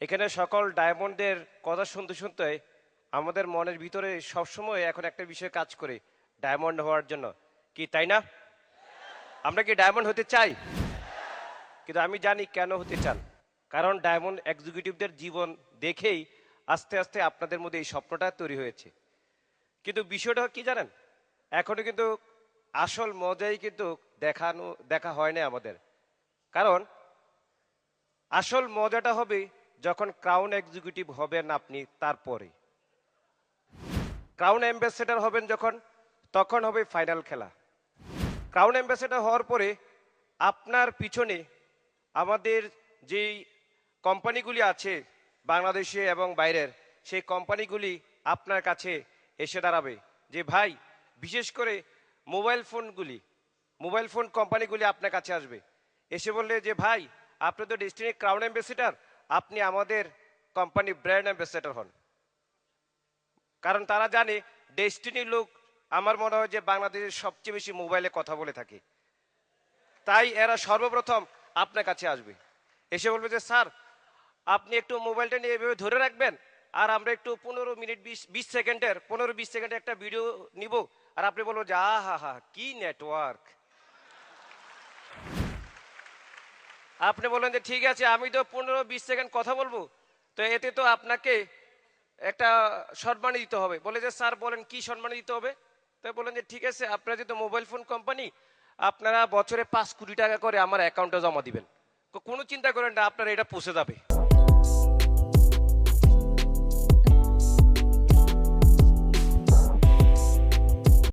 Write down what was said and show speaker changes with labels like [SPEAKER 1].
[SPEAKER 1] এখানে সকল ডায়মন্ডের কথা শুনতে শুনতে আমাদের মনের ভিতরে সবসময় এখন একটা বিষয় কাজ করে, ডায়মন্ড হওয়ার জন্য। কি, তাই না? আমরা কি ডায়মন্ড হতে চাই? কিন্তু আমি জানি কেন হতে চান। কারণ ডায়মন্ড এক্সিকিউটিভদের জীবন দেখেই আস্তে আস্তে আপনাদের মধ্যে এই স্বপ্নটা তৈরি হয়েছে। কিন্তু বিষয়টা কি জানেন? এখনও কিন্তু আসল মজাই কিন্তু দেখানো, দেখা হয় না আমাদের। কারণ আসল মজাটা হবে যখন ক্রাউন এক্সিকিউটিভ হবেন আপনি, তারপরে। ক্রাউন অ্যাম্বাসেডার হবেন যখন, তখন হবে ফাইনাল খেলা। ক্রাউন অ্যাম্বাসেডার হওয়ার পরে, আপনার পিছনে আমাদের যেই কোম্পানিগুলি আছে, বাংলাদেশে এবং বাইরের, সেই কোম্পানিগুলি আপনার কাছে এসে দাঁড়াবে। যে ভাই, বিশেষ করে মোবাইল ফোনগুলি মোবাইল ফোন কোম্পানিগুলি আপনার কাছে আসবে। এসে বললে যে, ভাই আপনি তো ডেস্টিনি ক্রাউন অ্যাম্বাসেডার আপনি আমাদের কোম্পানি ব্র্যান্ড অ্যাম্বাসেডার হন। কারণ তারা জানে ডেস্টিনি লোক, আমার মনে হয় যে বাংলাদেশের সবচেয়ে বেশি মোবাইলে কথা বলে থাকে। তাই এরা সর্বপ্রথম আপনার কাছে আসবে। এসে বলবে যে, স্যার, আপনি একটু মোবাইলটা নিয়ে এভাবে ধরে রাখবেন আর আমরা একটু পনেরো মিনিট বিশ বিশ সেকেন্ডের, পনেরো বিশ সেকেন্ডের একটা ভিডিও নিব। আর আপনি বলব যে, আহা হা, কি নেটওয়ার্ক আপনি বললেন যে ঠিক আছে, আমি তো পনেরো বিশ সেকেন্ড কথা বলব। তো এতে তো আপনাকে একটা সম্মান দিতে হবে। বলে যে, স্যার বলেন, কি সম্মান দিতে হবে? তো বলেন যে, ঠিক আছে, আপনারা যেহেতু মোবাইল ফোন কোম্পানি, আপনারা বছরে পাঁচ কোটি টাকা করে আমার অ্যাকাউন্টে জমা দিবেন। কোনো চিন্তা করেন না, আপনারা এটা পৌঁছে যাবে।